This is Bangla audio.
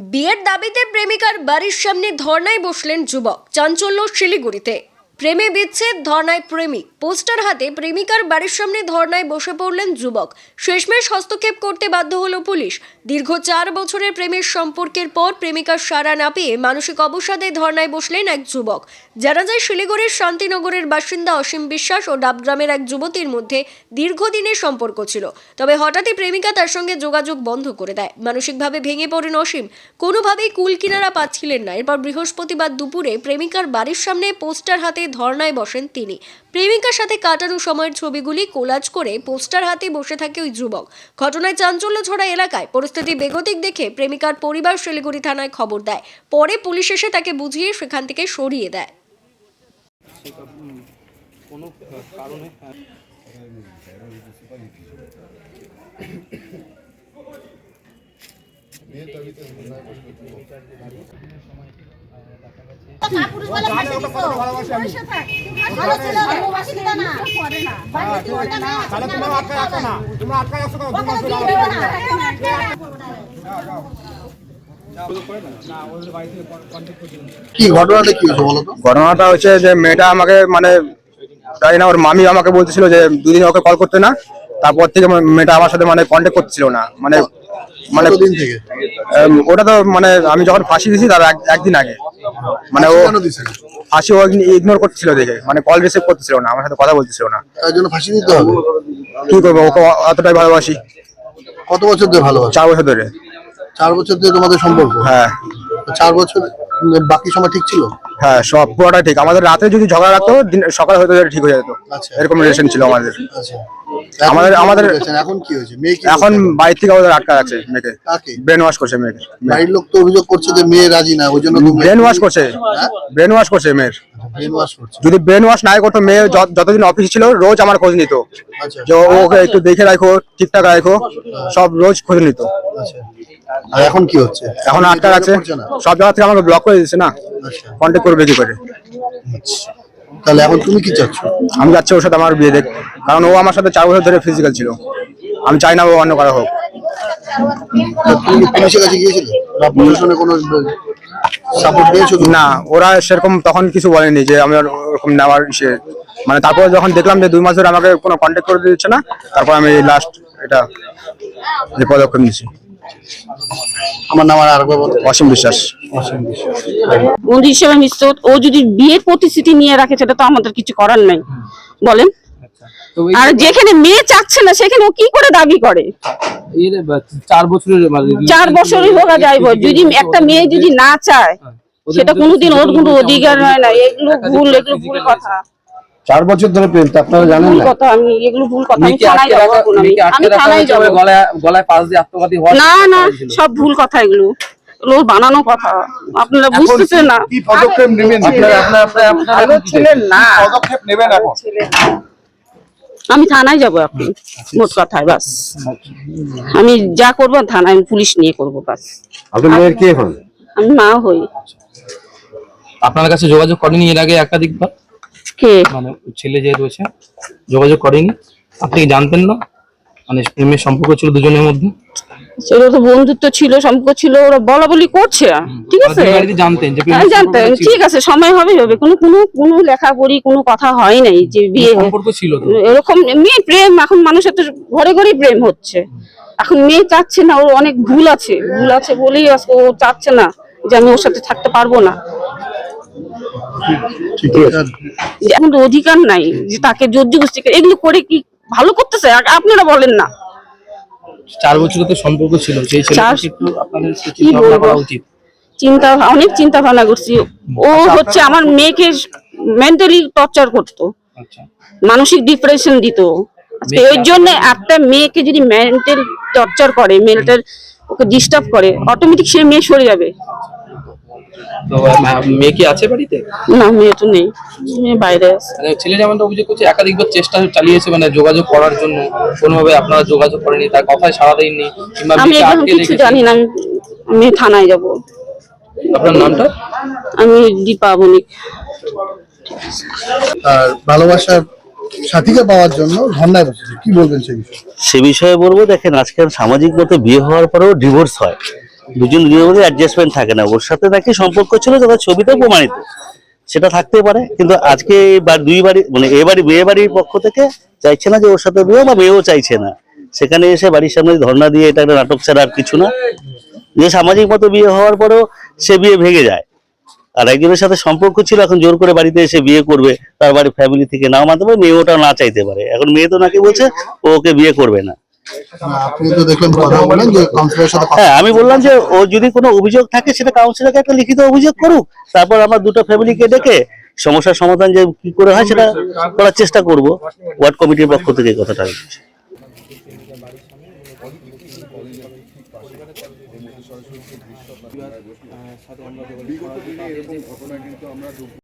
বিয়ের দাবিতে প্রেমিকার বাড়ির সামনে ধর্নায় বসলেন যুবক। চাঞ্চল্য শিলিগুড়িতে। প্রেমে বিচ্ছেদ, ধর্নায় প্রেমিক। পোস্টার হাতে প্রেমিকার বাড়ির সামনে ধর্নায় বসে পড়লেন যুবক। শেষমেশ হস্তক্ষেপ করতে বাধ্য হলো পুলিশ। দীর্ঘ চার বছরের প্রেমের সম্পর্কের পর প্রেমিকার সাড়া না পেয়ে মানসিক অবসাদে ধর্নায় বসলেন এক যুবক। জানা যায়, শিলিগুড়ির শান্তিনগরের বাসিন্দা অসীম বিশ্বাস ও ডাবগ্রামের এক যুবতীর মধ্যে দীর্ঘদিনের সম্পর্ক ছিল। তবে হঠাৎই প্রেমিকা তার সঙ্গে যোগাযোগ বন্ধ করে দেয়। মানসিকভাবে ভেঙে পড়েন অসীম। কোনোভাবেই কুল কিনারা পাচ্ছিলেন না। এরপর বৃহস্পতিবার দুপুরে প্রেমিকার বাড়ির সামনে পোস্টার হাতে ধর্নায় বসেন তিনি। প্রেমিকার সাথে কাটানো সময়ের ছবিগুলি কোলাজ করে পোস্টার হাতে বসে থাকে ওই যুবক। ঘটনায় চাঞ্চল্য ছড়া এলাকায়। পরিস্থিতি বেগতিক দেখে প্রেমিকার পরিবার শিলিগুড়ি থানায় খবর দেয়। পরে পুলিশ এসে তাকে বুঝিয়ে সেখান থেকে সরিয়ে দেয়। কোনো কারণে? ঘটনাটা কি হয়েছে বলো ঘটনাটা হচ্ছে যে মেয়েটা আমাকে মানে তাই না ওর মামি আমাকে বলতেছিল যে দুদিন ওকে কল করতে না তারপর থেকে মেয়েটা আমার সাথে মানে কন্ট্যাক্ট করছিল না। মানে মানে ওটা তো মানে আমি যখন ফাঁসি দিয়েছি তার এক- একদিন আগে। মানে ও ফাঁসি ও ইগনোর করতেছিল দেখে। মানে কল রিসিভ করতেছিল না আমার সাথে কথা বলতেছিল না। তার জন্য ফাঁসি দিতে হবে? কি করব ওকে অতটাই ভালোবাসি। কত বছর ধরে ভালোবাসা? চার বছর ধরে। চার বছর ধরে তোমাদের সম্পর্ক? হ্যাঁ। চার বছর বাকি সময় ঠিক ছিল? হ্যাঁ সব পুরোটা ঠিক। আমাদের রাতে যদি ঝগড়া রাখতো দিন সকালে হয়তো ঠিক হয়ে যেত। আচ্ছা। এরকম রিলেশন ছিল আমাদের। আচ্ছা। আমাদের- আমাদের- এখন কি হয়েছে? মেয়ে এখন? বাড়ির থেকে আমাদের আটকা আছে মেয়েকে। ব্রেন ওয়াশ করছে মেয়েকে। বাড়ির লোক তো অভিযোগ করছে যে মেয়ে রাজি না ওই জন্য ব্রেন ওয়াশ করছে। ব্রেন ওয়াশ করছে মেয়ের। যদি ব্রেন ওয়াশ নাই করতো মেয়ে যত- যতদিন অফিস ছিল রোজ আমার খোঁজ নিত। আচ্ছা। যে ওকে একটু দেখে রাখো ঠিকঠাক রাখো সব রোজ খোঁজ নিত। আচ্ছা। আর এখন কি হচ্ছে? এখন আটকা রাখছে। না? সব জায়গা থেকে আমাকে ব্লক করে দিচ্ছে না। আচ্ছা। কন্ট্যাক্ট করবে কি করে? আচ্ছা। তাহলে এখন তুমি কি চাচ্ছ? আমি যাচ্ছি ওর সাথে আমার বিয়ে দেখ কারণ ও আমার সাথে চার বছর ধরে ফিজিক্যাল ছিল। আমি চাই না ও অন্য কারও হোক। তা তুমি কি পুলিশের কাছে গিয়েছিলে? কোনো সাপোর্ট পেয়েছ না ওরা সেরকম তখন কিছু বলেনি যে আমি ওরকম নেওয়ার ইসে। মানে তারপরে যখন দেখলাম যে দুই মাস ধরে আমাকে কোনো কন্ট্যাক্ট করে দিচ্ছে না তারপর আমি লাস্ট এটা যে পদক্ষেপ নিয়েছি। আমার নাম আর অসীম বিশ্বাস। বন্ধু হিসেবে মিশতে ও যদি বিয়ের প্রতিশ্রুতি নিয়ে রাখে সেটা তো আমাদের কিছু করার নাই। বলেন। আর যেখানে মেয়ে চাচ্ছে না সেখানে ও কি করে দাবি করে? চার বছরের মানে চার বছরই হোক আর যাই হোক, যদি একটা মেয়ে যদি না চায় সেটা কোনোদিন ওর কোনো অধিকার হয় না এগুলো ভুল এগুলো ভুল কথা। চার বছর ধরে প্রেম আপনারা জানেন না? কথা আমি এগুলো ভুল কথা আমি থানায় আটকে যাব রাখা এখন আমি। মেয়েকে আটকে আমি রাখা থানায় হয়েছে গলায় গলায় পাশ দিয়ে আত্মঘাতী হওয়ার না না সব ভুল কথা এগুলো। ওর বানানো কথা আপনারা বুঝতেছেন না। কি পদক্ষেপ নেবেন? আপনারা আপনারা আপনারা আপনারা এখন কি ছিলেন না। পদক্ষেপ নেবেন এখন? আমি থানায় যাব এখন মোট কথায় বাস। আমি যা করব থানায় আমি পুলিশ নিয়ে করব বাস। আপনার মেয়ের কে হন? আমি মা হই। আপনার কাছে যোগাযোগ করেনি এর আগে একাধিকবার কে? মানে ছেলে যে রয়েছে যোগাযোগ করেনি। আপনি জানতেন না? মানে প্রেমের সম্পর্ক ছিল দুজনের মধ্যে। সেটা তো বন্ধুত্ব ছিল সম্পর্ক ছিল ওরা বলা বলি করছে ঠিক আছে? জানতেন যে আমি প্রেমের জানতাম সম্পর্ক ছিল? ঠিক আছে সময় হবে হবে। কোনো কোনো কোনো লেখাপড়ি কোনো কথা হয় নাই যে বিয়ে সম্পর্ক ছিল এরকম মেয়ে প্রেম এখন মানুষের তো ঘরে ঘরেই প্রেম হচ্ছে। এখন মেয়ে চাচ্ছে না ওর অনেক ভুল আছে। ভুল আছে বলেই আজকে ও চাচ্ছে না যে আমি ওর সাথে থাকতে পারব না। যে এখন তো অধিকার নাই যে তাকে জোর জবরদস্তি করে- এগুলো করে কি ভালো করতেছে? আপনারা বলেন না। চার বছর তো সম্পর্ক ছিল সেই ছেলেটাকে একটু আপনাদের কি চিন্তা ভাবনা বলব? করা উচিত? চিন্তা অনেক চিন্তা ভাবনা করছি। ও হচ্ছে আমার মেয়েকে মেন্টালি টর্চার করতো। আচ্ছা। মানসিক ডিপ্রেশন দিত। আজকে ওই জন্য একটা মেয়েকে যদি মেন্টাল টর্চার করে মেন্টাল ওকে ডিস্টার্ব করে অটোমেটিক সে মেয়ে সরে যাবে। তো মেয়ে কি আছে বাড়িতে? না মেয়ে তো নেই। মেয়ে বাইরে আছে। মানে ছেলে যেমনটা অভিযোগ করছে একাধিকবার চেষ্টা চালিয়েছে মানে যোগাযোগ করার জন্য। কোনোভাবে আপনারা যোগাযোগ করেনি তার কথায় সাড়া দেননি কিংবা আমি মেয়েকে এখন আটকে কিছু। জানি না আমি আমি থানায় যাব। আপনার নামটা? আমি দীপা বণিক। আর ভালোবাসার সাথীকে পাওয়ার জন্য ধর্নায় বসেছে কি বলবেন সেই বিষয়ে? সে বিষয়ে বলব দেখেন আজকাল সামাজিক মতে বিয়ে হওয়ার পরেও ডিভোর্স হয়। দুজন দুজনের মধ্যে অ্যাডজাস্টমেন্ট থাকে না। ওর সাথে নাকি সম্পর্ক ছিল, তবে ছবিতেও প্রমাণিত। সেটা থাকতে পারে, কিন্তু আজকে দুই বাড়ি মানে এ বাড়ি, মেয়ে বাড়ির পক্ষ থেকে চাইছে না যে ওর সাথে বিয়ে বা মেয়েও চাইছে না। সেখানে এসে বাড়ির সামনে ধর্ণা দিয়ে এটা একটা নাটক ছাড়া আর কিছু না। যে সামাজিক মতো বিয়ে হওয়ার পরেও সে বিয়ে ভেঙে যায়। আর একজনের সাথে সম্পর্ক ছিল, এখন জোর করে বাড়িতে এসে বিয়ে করবে, তার বাড়ির ফ্যামিলি থেকে নাও মানতে পারে মেয়ে ওটা না চাইতে পারে। এখন মেয়ে তো নাকি বলছে, ও ওকে বিয়ে করবে না। হ্যাঁ আমি বললাম যে ও যদি কোনো অভিযোগ থাকে সেটা কাউন্সিলরকে একটা লিখিত অভিযোগ করুক তারপর আমরা দুটো ফ্যামিলিকে ডেকে সমস্যার সমাধান যে কি করে হয় সেটা করার চেষ্টা করব ওয়ার্ড কমিটির পক্ষ থেকে কথাটা।